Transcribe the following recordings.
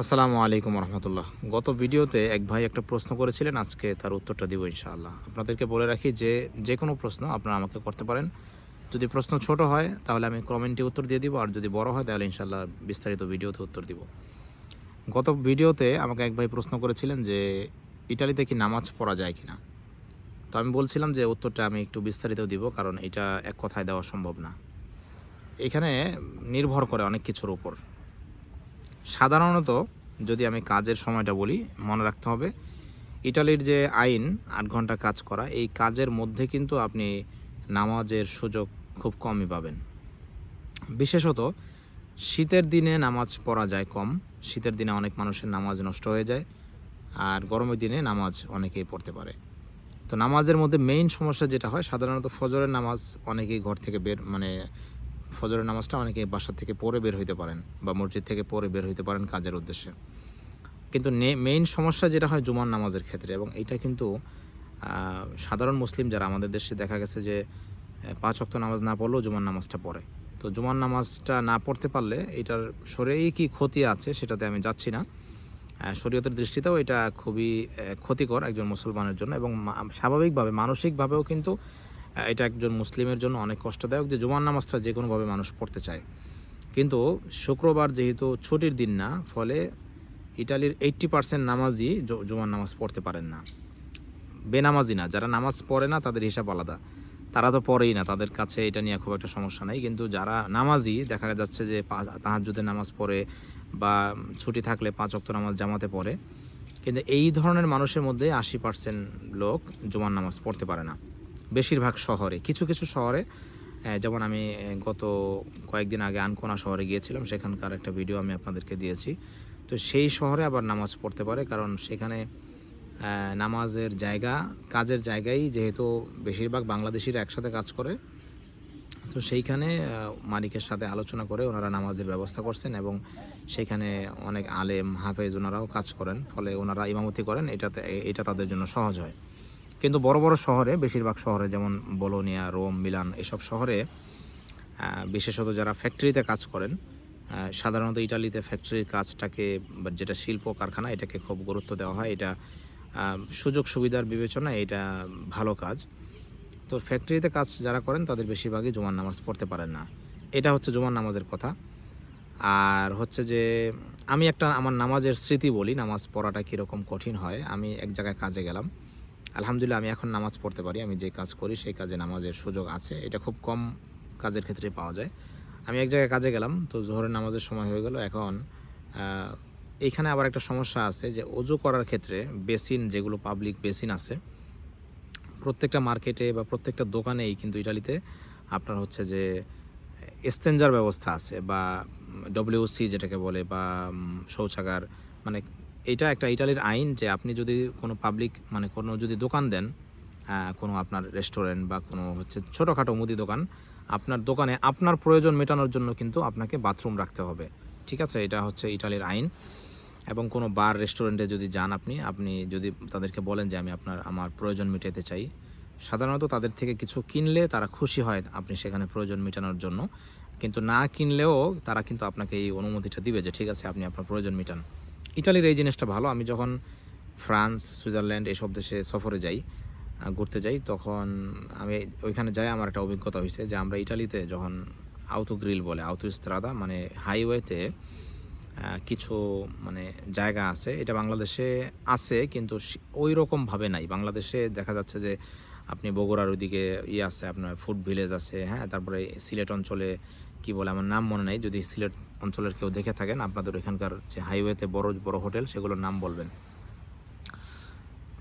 আসসালামু আলাইকুম রহমতুল্লাহ। গত ভিডিওতে এক ভাই একটা প্রশ্ন করেছিলেন, আজকে তার উত্তরটা দিব ইনশাআল্লাহ। আপনাদেরকে বলে রাখি যে যে কোনো প্রশ্ন আপনারা আমাকে করতে পারেন। যদি প্রশ্ন ছোট হয়, তাহলে আমি কমেন্টে উত্তর দিয়ে দিব, আর যদি বড় হয়, তাহলে ইনশাআল্লাহ বিস্তারিত ভিডিওতে উত্তর দিব। গত ভিডিওতে আমাকে এক ভাই প্রশ্ন করেছিলেন যে, ইটালিতে কি নামাজ পড়া যায় কিনা? তো আমি বলছিলাম যে, উত্তরটা আমি একটু বিস্তারিত দিব, কারণ এটা এক কথায় দেওয়া সম্ভব না। এখানে নির্ভর করে অনেক কিছুর উপর। সাধারণত যদি আমি কাজের সময়টা বলি, মনে রাখতে হবে, ইটালির যে আইন, আট ঘণ্টা কাজ করা, এই কাজের মধ্যে কিন্তু আপনি নামাজের সুযোগ খুব কমই পাবেন। বিশেষত শীতের দিনে নামাজ পড়া যায় কম, শীতের দিনে অনেক মানুষের নামাজ নষ্ট হয়ে যায়, আর গরমের দিনে নামাজ অনেকেই পড়তে পারে। তো নামাজের মধ্যে মেইন সমস্যা যেটা হয়, সাধারণত ফজরের নামাজ অনেকেই ঘর থেকে বের মানে ফজরের নামাজটা অনেকে বাসা থেকে পরে বের হইতে পারেন বা মসজিদ থেকে পরে বের হইতে পারেন কাজের উদ্দেশ্যে। কিন্তু মেইন সমস্যা যেটা হয় জুমার নামাজের ক্ষেত্রে এবং এটা কিন্তু সাধারণ মুসলিম যারা আমাদের দেশে দেখা গেছে যে পাঁচ অক্ত নামাজ না পড়লেও জুমার নামাজটা পড়ে। তো জুমার নামাজটা না পড়তে পারলে এটার শরীরেই কি ক্ষতি আছে সেটাতে আমি যাচ্ছি না। শরীয়তের দৃষ্টিতেও এটা খুবই ক্ষতিকর একজন মুসলমানের জন্য এবং স্বাভাবিকভাবে, মানসিকভাবেও কিন্তু এটা একজন মুসলিমের জন্য অনেক কষ্টদায়ক যে জুমার নামাজটা যে কোনোভাবে মানুষ পড়তে চায়। কিন্তু শুক্রবার যেহেতু ছুটির দিন না, ফলে ইটালির এইট্টি পার্সেন্ট নামাজই জুমার নামাজ পড়তে পারেন না। বেনামাজি না, যারা নামাজ পড়ে না তাদের হিসাব আলাদা। তারা তো পড়েই না, তাদের কাছে এটা নিয়ে খুব একটা সমস্যা নাই। কিন্তু যারা নামাজি, দেখা যাচ্ছে যে তাহাজুদের নামাজ পড়ে বা ছুটি থাকলে পাঁচ অক্ত নামাজ জামাতে পড়ে। কিন্তু এই ধরনের মানুষের মধ্যে আশি পার্সেন্ট লোক জুমার নামাজ পড়তে পারে না। বেশিরভাগ শহরে, কিছু কিছু শহরে যেমন আমি গত কয়েকদিন আগে আনকোনা শহরে গিয়েছিলাম, সেখানকার একটা ভিডিও আমি আপনাদেরকে দিয়েছি। তো সেই শহরে আবার নামাজ পড়তে পারে, কারণ সেখানে নামাজের জায়গা, কাজের জায়গায় যেহেতু বেশিরভাগ বাংলাদেশিরা একসাথে কাজ করে। তো সেইখানে মালিকের সাথে আলোচনা করে ওনারা নামাজের ব্যবস্থা করছেন এবং সেখানে অনেক আলেম, হাফেজ ওনারাও কাজ করেন, ফলে ওনারা ইমামতি করেন, এটাতে এটা তাদের জন্য সহজ হয়। কিন্তু বড় বড় শহরে, বেশিরভাগ শহরে যেমন বলোনিয়া, রোম, মিলান এসব শহরে বিশেষত যারা ফ্যাক্টরিতে কাজ করেন সাধারণত ইটালিতে ফ্যাক্টরির কাজটাকে, যেটা শিল্প কারখানা, এটাকে খুব গুরুত্ব দেওয়া হয়। এটা সুযোগ সুবিধার বিবেচনায় এটা ভালো কাজ। তো ফ্যাক্টরিতে কাজ যারা করেন, তাদের বেশিরভাগই জুমার নামাজ পড়তে পারেন না। এটা হচ্ছে জুমার নামাজের কথা। আর হচ্ছে যে, আমি একটা, আমার নামাজের স্মৃতি বলি, নামাজ পড়াটা কীরকম কঠিন হয়, আমি এক জায়গায় কাজে গেলাম। আলহামদুলিল্লাহ আমি এখন নামাজ পড়তে পারি আমি যে কাজ করি সেই কাজে নামাজের সুযোগ আছে। এটা খুব কম কাজের ক্ষেত্রে পাওয়া যায়। আমি এক জায়গায় কাজে গেলাম তো জোহরের নামাজের সময় হয়ে গেল। এখন আহ, এইখানে আবার একটা সমস্যা আছে যে অজু করার ক্ষেত্রে বেসিন যেগুলো পাবলিক বেসিন আছে প্রত্যেকটা মার্কেটে বা প্রত্যেকটা দোকানেই কিন্তু ইটালিতে আপনার হচ্ছে যে এক্সচেঞ্জার ব্যবস্থা আছে বা ডব্লিউসি যেটাকে বলে বা শৌচাগার মানে এটা একটা ইটালির আইন যে আপনি যদি কোনো পাবলিক মানে কোনো যদি দোকান দেন কোনো আপনার রেস্টুরেন্ট বা কোনো হচ্ছে ছোটোখাটো মুদি দোকান, আপনার দোকানে আপনার প্রয়োজন মেটানোর জন্য কিন্তু আপনাকে বাথরুম রাখতে হবে। ঠিক আছে? এটা হচ্ছে ইটালির আইন। এবং কোনো বার রেস্টুরেন্টে যদি যান আপনি আপনি যদি তাদেরকে বলেন যে আমি আপনার, আমার প্রয়োজন মেটাতে চাই, সাধারণত তাদের থেকে কিছু কিনলে তারা খুশি হয় আপনি সেখানে প্রয়োজন মেটানোর জন্য। কিন্তু না কিনলেও তারা কিন্তু আপনাকে এই অনুমতিটা দিবে যে, ঠিক আছে, আপনি আপনার প্রয়োজন মেটান। ইটালির এই জিনিসটা ভালো। আমি যখন ফ্রান্স, সুইজারল্যান্ড এসব দেশে সফরে যাই ঘুরতে যাই, তখন আমি ওইখানে যাই, আমার একটা অভিজ্ঞতা হয়েছে যে আমরা ইটালিতে যখন আউতো গ্রিল বলে, আউতো স্ত্রাদা মানে হাইওয়েতে কিছু মানে জায়গা আছে, এটা বাংলাদেশে আছে, কিন্তু ওই রকমভাবে নাই। বাংলাদেশে দেখা যাচ্ছে যে আপনি বগুড়ার ওইদিকে ইয়ে আছে, আপনার ফুড ভিলেজ আছে হ্যাঁ তারপরে সিলেট অঞ্চলে কি বলে, আমার নাম মনে নেই, যদি সিলেট অঞ্চলের কেউ দেখে থাকেন, আপনাদের এখানকার যে হাইওয়েতে বড় বড় হোটেল, সেগুলোর নাম বলবেন।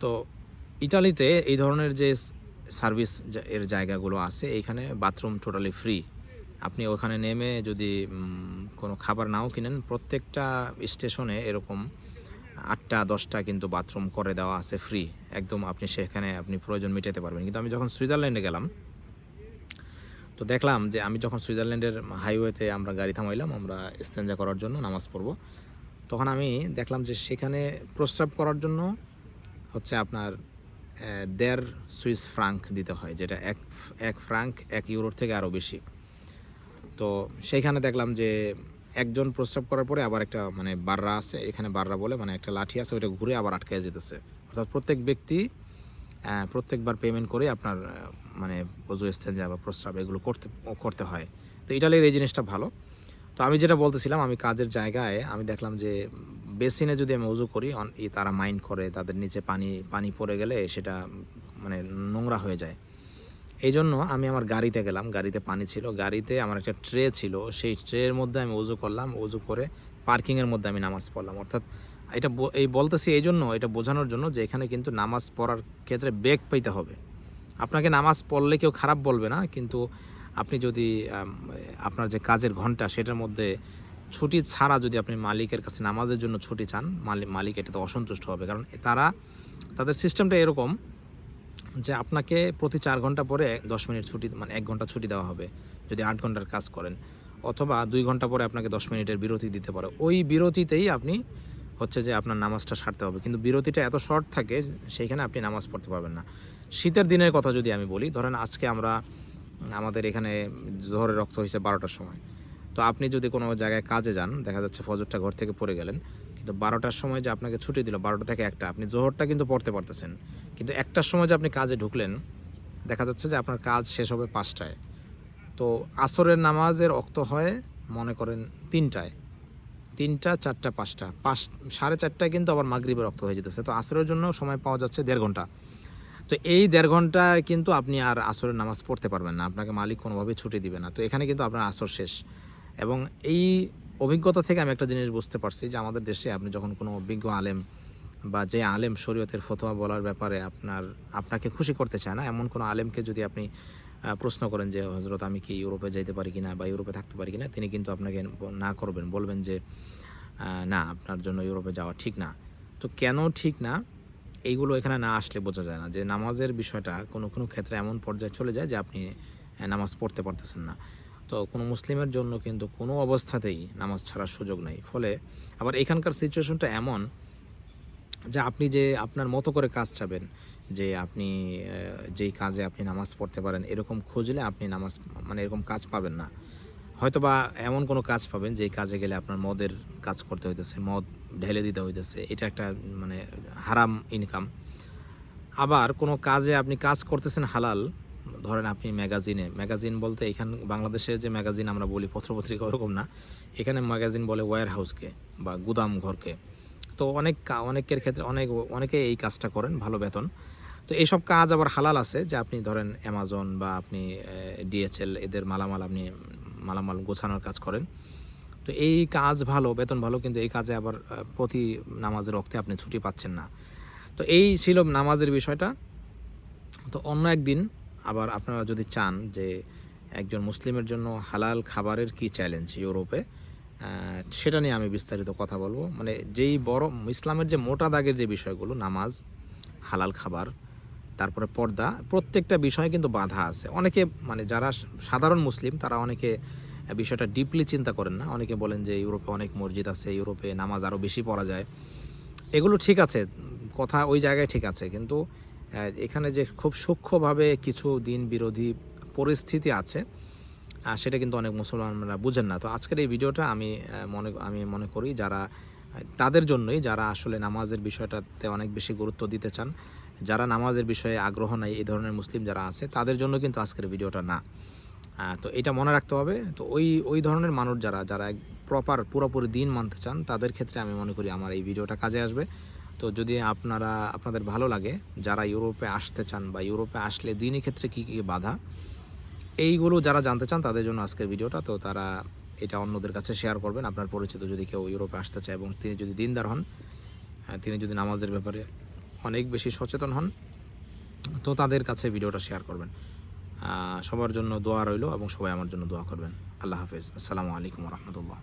তো ইটালিতে এই ধরনের যে সার্ভিস এর জায়গাগুলো আছে, এইখানে বাথরুম টোটালি ফ্রি। আপনি ওখানে নেমে যদি কোনো খাবার নাও কিনেন, প্রত্যেকটা স্টেশনে এরকম আটটা, দশটা কিন্তু বাথরুম করে দেওয়া আছে ফ্রি। একদম আপনি সেখানে আপনি প্রয়োজন মেটাতে পারবেন। কিন্তু আমি যখন সুইজারল্যান্ডে গেলাম তো দেখলাম যে আমি যখন সুইজারল্যান্ডের হাইওয়েতে আমরা গাড়ি থামাইলাম, আমরা স্তেঞ্জা করার জন্য নামাজ পড়ব। তখন আমি দেখলাম যে সেখানে প্রস্রাব করার জন্য হচ্ছে আপনার দেড় সুইস ফ্রাঙ্ক দিতে হয়, যেটা এক এক ফ্রাঙ্ক এক ইউরোর থেকে আরও বেশি। তো সেইখানে দেখলাম যে একজন প্রস্রাব করার পরে আবার একটা মানে বাররা আছে, এখানে বাররা বলে মানে একটা লাঠি আছে, ওইটা ঘুরে আবার আটকে যেতেছে। অর্থাৎ প্রত্যেক ব্যক্তি প্রত্যেকবার পেমেন্ট করে আপনার মানে অজু স্তেঞ্জা বা প্রস্রাব এগুলো করতে করতে হয়। তো ইটালির এই জিনিসটা ভালো। তো আমি যেটা বলতেছিলাম, আমি কাজের জায়গায় আমি দেখলাম যে বেসিনে যদি আমি উজু করি তারা মাইন্ড করে, তাদের নিচে পানি পানি পড়ে গেলে সেটা মানে নোংরা হয়ে যায়। এই জন্য আমি আমার গাড়িতে গেলাম, গাড়িতে পানি ছিল। গাড়িতে আমার একটা ট্রে ছিল, সেই ট্রের মধ্যে আমি উজু করলাম। উজু করে পার্কিংয়ের মধ্যে আমি নামাজ পড়লাম। অর্থাৎ এটা এই বলতেছি এই জন্য, এটা বোঝানোর জন্য যে এখানে কিন্তু নামাজ পড়ার ক্ষেত্রে বেগ পাইতে হবে। আপনাকে নামাজ পড়লে কেউ খারাপ বলবে না, কিন্তু আপনি যদি আপনার যে কাজের ঘণ্টা সেটার মধ্যে ছুটি ছাড়া যদি আপনি মালিকের কাছে নামাজের জন্য ছুটি চান মালিক মালিক এটাতে অসন্তুষ্ট হবে। কারণ তারা, তাদের সিস্টেমটা এরকম যে আপনাকে প্রতি চার ঘণ্টা পরে দশ মিনিট ছুটি মানে এক ঘণ্টা ছুটি দেওয়া হবে যদি আট ঘণ্টার কাজ করেন। অথবা দুই ঘণ্টা পরে আপনাকে দশ মিনিটের বিরতি দিতে পারে। ওই বিরতিতেই আপনি হচ্ছে যে আপনার নামাজটা সারতে হবে। কিন্তু বিরতিটা এত শর্ট থাকে, সেইখানে আপনি নামাজ পড়তে পারবেন না। শীতের দিনের কথা যদি আমি বলি, ধরেন আজকে আমরা, আমাদের এখানে জোহরের রক্ত হয়েছে বারোটার সময়। তো আপনি যদি কোনো জায়গায় কাজে যান, দেখা যাচ্ছে ফজরটা ঘর থেকে পড়ে গেলেন, কিন্তু বারোটার সময় যে আপনাকে ছুটি দিল, বারোটা থেকে একটা, আপনি জোহরটা কিন্তু পড়তে পারতেছেন। কিন্তু একটার সময় যে আপনি কাজে ঢুকলেন, দেখা যাচ্ছে যে আপনার কাজ শেষ হবে পাঁচটায়। তো আসরের নামাজের অক্ত হয়, মনে করেন তিনটায়। তিনটা, চারটা, পাঁচটা। পাঁচ, সাড়ে চারটায় কিন্তু আবার মাগরিবের রক্ত হয়ে যেতেছে। তো আসরের জন্য সময় পাওয়া যাচ্ছে দেড় ঘণ্টা। তো এই দেড় ঘন্টায় কিন্তু আপনি আর আসরের নামাজ পড়তে পারবেন না। আপনাকে মালিক কোনোভাবেই ছুটি দিবে না। তো এখানে কিন্তু আপনার আসর শেষ। এবং এই অভিজ্ঞতা থেকে আমি একটা জিনিস বুঝতে পারছি যে আমাদের দেশে আপনি যখন কোনো অভিজ্ঞ আলেম বা যে আলেম শরীয়তের ফতোয়া বলার ব্যাপারে আপনার, আপনাকে খুশি করতে চায় না, এমন কোনো আলেমকে যদি আপনি প্রশ্ন করেন যে হজরত আমি কি ইউরোপে যাইতে পারি কিনা বা ইউরোপে থাকতে পারি কিনা? তিনি কিন্তু আপনাকে না করবেন, বলবেন যে না, আপনার জন্য ইউরোপে যাওয়া ঠিক না। তো কেন ঠিক না? এইগুলো এখানে না আসলে বোঝা যায় না যে, নামাজের বিষয়টা কোনো কোনো ক্ষেত্রে এমন পর্যায়ে চলে যায় যে, আপনি নামাজ পড়তে পারতেছেন না। তো কোনো মুসলিমের জন্য কিন্তু কোনো অবস্থাতেই নামাজ ছাড়ার সুযোগ নেই। ফলে আবার এখানকার সিচুয়েশনটা এমন যে, আপনি যে, আপনার মতো করে কাজ চাবেন যে আপনি যেই কাজে আপনি নামাজ পড়তে পারেন, এরকম খুঁজলে আপনি নামাজ মানে এরকম কাজ পাবেন না। হয়তো বা এমন কোনো কাজ পাবেন, যেই কাজে গেলে আপনার মদের কাজ করতে হইতেছে, মদ ঢেলে দিতে হইতেছে, এটা একটা মানে হারাম ইনকাম আবার কোনো কাজে আপনি কাজ করতেছেন হালাল, ধরেন আপনি ম্যাগাজিনে, ম্যাগাজিন বলতে এখান, বাংলাদেশে যে ম্যাগাজিন আমরা বলি, পত্রপত্রিকা ওরকম না, এখানে ম্যাগাজিন বলে ওয়্যার হাউসকে বা গুদাম ঘরকে। তো অনেক অনেকের ক্ষেত্রে, অনেক, অনেকে এই কাজটা করেন, ভালো বেতন। তো এইসব কাজ আবার হালাল আছে যে আপনি ধরেন অ্যামাজন বা আপনি ডিএচএল এদের মালামাল আপনি মালামাল গোছানোর কাজ করেন। তো এই কাজ ভালো, বেতন ভালো, কিন্তু এই কাজে আবার প্রতি নামাজের রক্তে আপনি ছুটি পাচ্ছেন না। তো এই ছিল নামাজের বিষয়টা। তো অন্য একদিন আবার আপনারা যদি চান যে একজন মুসলিমের জন্য হালাল খাবারের কি চ্যালেঞ্জ ইউরোপে সেটা নিয়ে আমি বিস্তারিত কথা বলব। মানে যেই বড়, ইসলামের যে মোটা দাগের যে বিষয়গুলো, নামাজ, হালাল খাবার তারপরে পর্দা, প্রত্যেকটা বিষয়ে কিন্তু বাধা আছে। অনেকে মানে যারা সাধারণ মুসলিম, তারা অনেকে বিষয়টা ডিপলি চিন্তা করেন না। অনেকে বলেন যে ইউরোপে অনেক মসজিদ আছে, ইউরোপে নামাজ আরও বেশি পড়া যায়। এগুলো ঠিক আছে, কথা ওই জায়গায় ঠিক আছে। কিন্তু এখানে যে খুব সূক্ষ্মভাবে কিছু দিন বিরোধী পরিস্থিতি আছে সেটা কিন্তু অনেক মুসলমানরা বুঝেন না। তো আজকের এই ভিডিওটা আমি মনে আমি মনে করি যারা, তাদের জন্যই যারা আসলে নামাজের বিষয়টাতে অনেক বেশি গুরুত্ব দিতে চান যারা নামাজের বিষয়ে আগ্রহ নাই, এই ধরনের মুসলিম যারা আছে, তাদের জন্য কিন্তু আজকের ভিডিওটা না। তো এটা মনে রাখতে হবে। তো ওই ওই ধরনের মানুষ যারা যারা প্রপার পুরোপুরি দিন মানতে চান, তাদের ক্ষেত্রে আমি মনে করি আমার এই ভিডিওটা কাজে আসবে। তো যদি আপনারা, আপনাদের ভালো লাগে, যারা ইউরোপে আসতে চান বা ইউরোপে আসলে দিনই ক্ষেত্রে কী কী বাধা, এইগুলো যারা জানতে চান, তাদের জন্য আজকের ভিডিওটা। তো তারা এটা অন্যদের কাছে শেয়ার করবেন। আপনার পরিচিত যদি কেউ ইউরোপে আসতে চায় এবং তিনি যদি দিনদার হন তিনি যদি নামাজের ব্যাপারে অনেক বেশি সচেতন হন। তো তাদের কাছে ভিডিওটা শেয়ার করবেন। সবার জন্য দোয়া রইল এবং সবাই আমার জন্য দোয়া করবেন। আল্লাহ হাফেজ। আসসালামু আলাইকুম রহমতুল্লাহ।